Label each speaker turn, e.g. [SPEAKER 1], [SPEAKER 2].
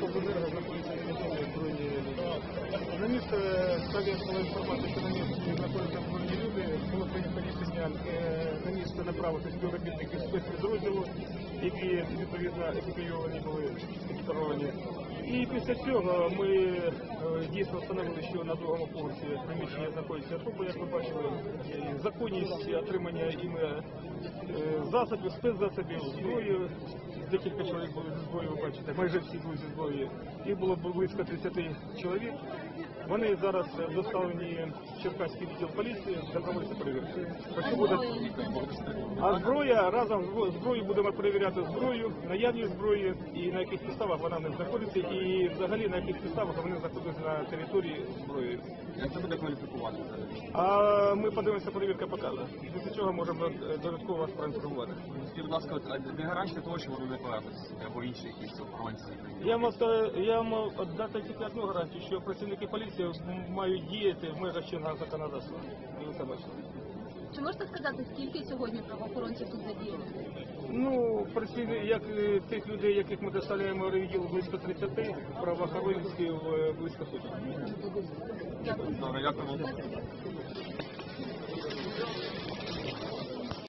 [SPEAKER 1] Обленерго знаходиться невідомі збройні люди. На місце стали інформація, що на місці знаходяться збройні люди. Було прийнято рішення направити співробітників спецпідрозділу, які відповідно екіпійовані були екіпіровані. І після цього ми е, дійсно встановили, що на другому поверсі приміщення знаходяться трупи, як ви бачили, законність отримання іми е, засобів, спецзасобів, зброї. Декілька чоловік були зі зброєю, ви бачите, майже всі були зі зброєю. Їх було близько 30 чоловік. Вони зараз доставлені в Черкаський відділ поліції для проводиться перевірки. А зброя разом з зброєю будемо перевіряти зброю, наявність зброї і на яких підставах вона не знаходиться, і взагалі на яких підставах вони знаходяться на території зброї.
[SPEAKER 2] Як це буде кваліфікувати?
[SPEAKER 1] А ми подивимося, перевірка покаже. Після чого можемо е, додатково вас проінформувати.
[SPEAKER 2] Скажіть, будь ласка, де гарантія того, що вони не повернуться або інші якісь охоронці?
[SPEAKER 1] Я можу дати тільки одну гарантію, що працівники поліції м- мають діяти в межах чинного законодавства. І це бачите.
[SPEAKER 3] Чи можете сказати, скільки сьогодні правоохоронців тут задіяно?
[SPEAKER 1] Ну, працівники, як е, тих людей, яких ми доставляємо в відділ близько 30, правоохоронців е, близько сотні.
[SPEAKER 3] Дякую.
[SPEAKER 2] Добре, дякую.